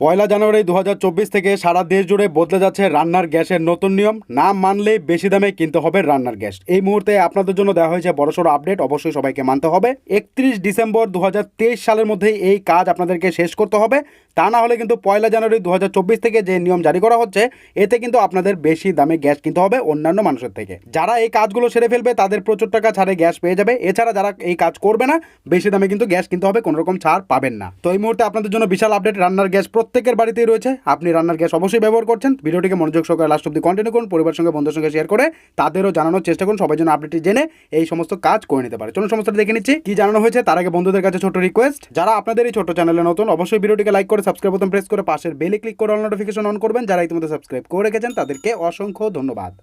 পয়লা জানুয়ারি দু হাজার চব্বিশ থেকে সারা দেশ জুড়ে বদলে যাচ্ছে রান্নার গ্যাসের নতুন নিয়ম। না মানলে বেশি দামে কিনতে হবে রান্নার গ্যাস। এই মুহূর্তে আপনাদের জন্য দেওয়া হয়েছে বড়সড় আপডেট, অবশ্যই সবাইকে মানতে হবে। একত্রিশ ডিসেম্বর দু হাজার তেইশ সালের মধ্যেই এই কাজ আপনাদেরকে শেষ করতে হবে। তা না হলে কিন্তু পয়লা জানুয়ারি দু হাজার চব্বিশ থেকে যে নিয়ম জারি করা হচ্ছে, এতে কিন্তু আপনাদের বেশি দামে গ্যাস কিনতে হবে অন্যান্য মানুষের থেকে। যারা এই কাজগুলো সেরে ফেলবে, তাদের প্রচুর টাকা ছাড়ে গ্যাস পেয়ে যাবে। এছাড়া যারা এই কাজ করবে না, বেশি দামে কিন্তু গ্যাস কিনতে হবে কোনো রকম ছাড় পাবেন না। তো এই মুহূর্তে আপনাদের জন্য বিশাল আপডেট, রান্নার গ্যাস প্রত্যেকের বাড়িতেই রয়েছে। আপনি রান্নার গ্যাস অবশ্যই ব্যবহার করছেন। ভিডিওটিকে মনোযোগ সহকারে লাস্ট অব্দি কন্টিনিউ করুন পরিবারের সঙ্গে, বন্ধুর সঙ্গে শেয়ার করে তাদেরও জানানোর চেষ্টা করুন। সবাই যেন আপডেটটি জেনে এই সমস্ত কাজ করে নিতে পারে। চলুন সমস্তটা দেখে নিচ্ছি। কি জানানো হয়েছে? তার আগে বন্ধুদের কাছে ছোট রিকোয়েস্ট যারা আপনাদের এই ছোট চ্যানেলে নতুন, অবশ্যই ভিডিওটিকে লাইক করে সাবস্ক্রাইব বোতাম প্রেস করে পাশের বেলে ক্লিক করে অল নোটিফিকেশন অন করবেন। যারা ইতিমধ্যে সাবস্ক্রাইব করে রেখেছেন, তাদেরকে অসংখ্য ধন্যবাদ।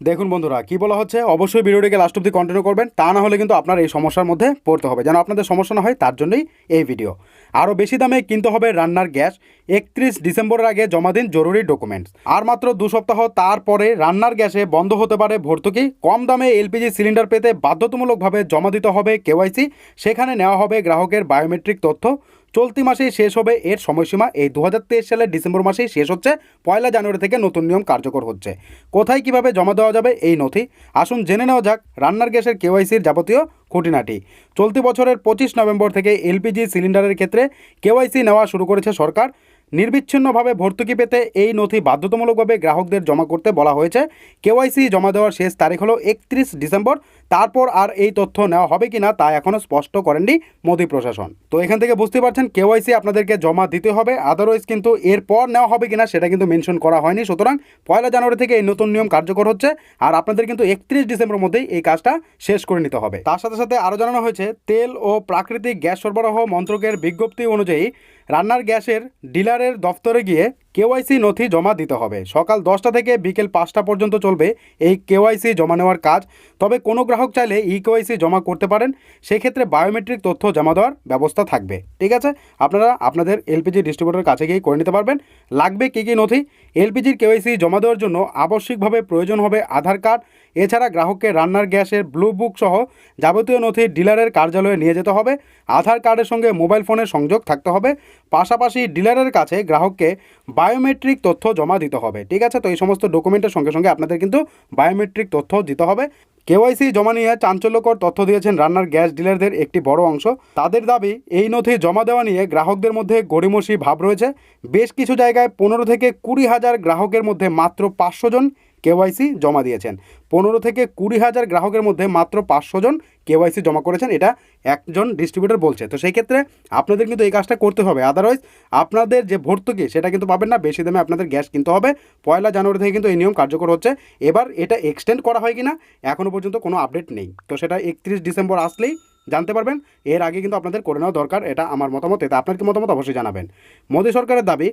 দেখুন বন্ধুরা, কি বলা হচ্ছে? অবশ্যই ভিডিওটিকে লাস্ট অব্দি কন্টিনিউ করবেন, তা না হলে কিন্তু আপনার এই সমস্যার মধ্যে পড়তে হবে। যেন আপনাদের সমস্যা না হয়, তার জন্যই এই ভিডিও আরও বেশি দামে কিনতে হবে রান্নার গ্যাস। একত্রিশ ডিসেম্বরের আগে জমা দিন জরুরি ডকুমেন্টস আর মাত্র দু সপ্তাহ তারপরে রান্নার গ্যাসে বন্ধ হতে পারে ভর্তুকি। কম দামে এলপিজি সিলিন্ডার পেতে বাধ্যতামূলকভাবে জমা দিতে হবে কেওয়াইসি। সেখানে নেওয়া হবে গ্রাহকের বায়োমেট্রিক তথ্য। চলতি মাসেই শেষ হবে এর সময়সীমা। এই দু হাজার তেইশ সালের ডিসেম্বর মাসেই শেষ হচ্ছে। পয়লা জানুয়ারি থেকে নতুন নিয়ম কার্যকর হচ্ছে। কোথায় কীভাবে জমা দেওয়া যাবে এই নথি? আসুন জেনে নেওয়া যাক রান্নার গ্যাসের কেওয়াইসির যাবতীয় খুঁটিনাটি। চলতি বছরের পঁচিশ নভেম্বর থেকে এলপিজি সিলিন্ডারের ক্ষেত্রে কেওয়াইসি নেওয়া শুরু করেছে সরকার। নির্বিচ্ছিন্নভাবে ভর্তুকি পেতে এই নথি বাধ্যতামূলকভাবে গ্রাহকদের জমা করতে বলা হয়েছে। কেওয়াইসি জমা দেওয়ার শেষ তারিখ হলো একত্রিশ ডিসেম্বর। তারপর আর এই তথ্য নেওয়া হবে কিনা তা এখনও স্পষ্ট করেননি মোদি প্রশাসন। তো এখান থেকে বুঝতে পারছেন, কেওয়াইসি আপনাদেরকে জমা দিতে হবে। আদারওয়াইজ কিন্তু এরপর নেওয়া হবে কিনা সেটা কিন্তু মেনশন করা হয়নি। সুতরাং পয়লা জানুয়ারি থেকে এই নতুন নিয়ম কার্যকর হচ্ছে আর আপনাদের কিন্তু একত্রিশ ডিসেম্বরের মধ্যেই এই কাজটা শেষ করে নিতে হবে। তার সাথে সাথে আরও জানানো হয়েছে, তেল ও প্রাকৃতিক গ্যাস সরবরাহ মন্ত্রকের বিজ্ঞপ্তি অনুযায়ী রান্নার গ্যাসের ডিলারের দফতরে গিয়ে কেওয়াইসি নথি জমা দিতে হবে। সকাল দশটা থেকে বিকেল পাঁচটা পর্যন্ত চলবে এই কেওয়াইসি জমা নেওয়ার কাজ। তবে কোনো গ্রাহক চাইলে ই কেওয়াইসি জমা করতে পারেন। সেক্ষেত্রে বায়োমেট্রিক তথ্য জমা দেওয়ার ব্যবস্থা থাকবে। ঠিক আছে? আপনারা আপনাদের এলপিজি ডিস্ট্রিবিউটরের কাছে গিয়ে করে নিতে পারবেন। লাগবে কী কী নথি? এলপিজির কেওয়াইসি জমা দেওয়ার জন্য আবশ্যিকভাবে প্রয়োজন হবে আধার কার্ড এছাড়া গ্রাহককে রান্নার গ্যাসের ব্লু বুক সহ যাবতীয় নথি ডিলারের কার্যালয়ে নিয়ে যেতে হবে। আধার কার্ডের সঙ্গে মোবাইল ফোনের সংযোগ থাকতে হবে। পাশাপাশি ডিলারের কাছে গ্রাহককে বায়োমেট্রিক তথ্য জমা দিতে হবে। ঠিক আছে? তো এই সমস্ত ডকুমেন্টের সঙ্গে সঙ্গে আপনাদের কিন্তু বায়োমেট্রিক তথ্য দিতে হবে। কেওয়াইসি জমা নিয়ে চাঞ্চল্যকর তথ্য দিয়েছেন রান্নার গ্যাস ডিলারদের একটি বড় অংশ। তাদের দাবি, এই নথি জমা দেওয়া নিয়ে গ্রাহকদের মধ্যে গড়িমসি ভাব রয়েছে। বেশ কিছু জায়গায় পনেরো থেকে কুড়ি হাজার গ্রাহকের মধ্যে মাত্র পাঁচশো জন কেওয়াইসি জমা দিয়েছেন। পনেরো থেকে কুড়ি হাজার গ্রাহকের মধ্যে মাত্র পাঁচশো জন কেওয়াইসি জমা করেছেন, এটা একজন ডিস্ট্রিবিউটর বলছে। তো সেই ক্ষেত্রে আপনাদের কিন্তু এই কাজটা করতে হবে। আদারওয়াইজ আপনাদের যে ভর্তুকি, সেটা কিন্তু পাবেন না। বেশি দামে আপনাদের গ্যাস কিনতে হবে। পয়লা জানুয়ারি থেকে কিন্তু এই নিয়ম কার্যকর হচ্ছে। এবার এটা এক্সটেন্ড করা হয় কি না এখনও পর্যন্ত কোনো আপডেট নেই। তো সেটা একত্রিশ ডিসেম্বর আসলেই জানতে পারবেন। এর আগে কিন্তু আপনাদের করে নেওয়া দরকার, এটা আমার মতামত। এটা আপনার কি মতামত? অবশ্যই জানাবেন। মোদী সরকারের দাবি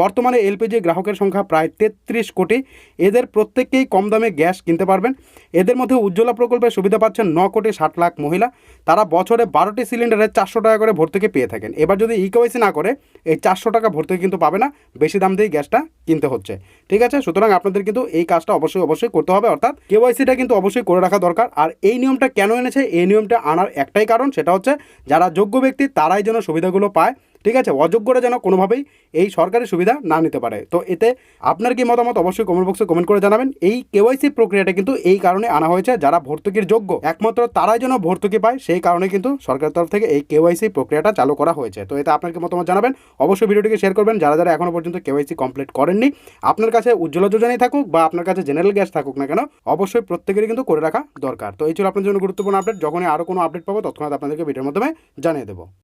বর্তমানে এলপিজি গ্রাহকের সংখ্যা প্রায় তেত্রিশ কোটি। এদের প্রত্যেককেই কম দামে গ্যাস কিনতে পারবেন। এদের মধ্যে উজ্জ্বলা প্রকল্পের সুবিধা পাচ্ছেন ন কোটি ষাট লাখ মহিলা। তারা বছরে বারোটি সিলিন্ডারে চারশো টাকা করে ভর্তুকি পেয়ে থাকেন। এবার যদি ইকোয়াইসি না করে, এই চারশো টাকা ভর্তুকি কিন্তু পাবে না। বেশি দাম দিয়েই গ্যাসটা কিনতে হচ্ছে। ঠিক আছে? সুতরাং আপনাদের কিন্তু এই কাজটা অবশ্যই অবশ্যই করতে হবে। অর্থাৎ কেওয়াইসিটা কিন্তু অবশ্যই করে রাখা দরকার। আর এই নিয়মটা কেন এনেছে? এই নিয়মটা আনার একটাই কারণ, সেটা হচ্ছে যারা যোগ্য ব্যক্তি, তারাই যেন সুবিধাগুলো পায়। ঠিক আছে? অযোগ্যরা যেন কোনোভাবেই এই সরকারি সুবিধা না নিতে পারে। তো এতে আপনার কি মতামত? অবশ্যই কমেন্ট বক্সে কমেন্ট করে জানাবেন। এই কেওয়াইসি প্রক্রিয়াটা কিন্তু এই কারণে আনা হয়েছে, যারা ভর্তুকির যোগ্য। একমাত্র তারাই যেন ভর্তুকি পায়, সেই কারণে কিন্তু সরকারের তরফ থেকে এই কেওয়াইসি প্রক্রিয়াটা চালু করা হয়েছে। তো এতে আপনার কি মতামত জানাবেন? অবশ্যই ভিডিওটিকে শেয়ার করবেন। যারা যারা এখনও পর্যন্ত কেওয়াইসি কমপ্লিট করেননি, আপনার কাছে উজ্জ্বলা যোজনাই থাকুক বা আপনার কাছে জেনারেল গ্যাস থাকুক না কেন, অবশ্যই প্রত্যেকেরই কিন্তু করে রাখা দরকার। তো এই ছিল আপনার জন্য গুরুত্বপূর্ণ আপডেট যখনই আরও কোনো আপডেট পাবো, তৎক্ষণাৎ আপনাদেরকে ভিডিওর মাধ্যমে জানিয়ে দেবো।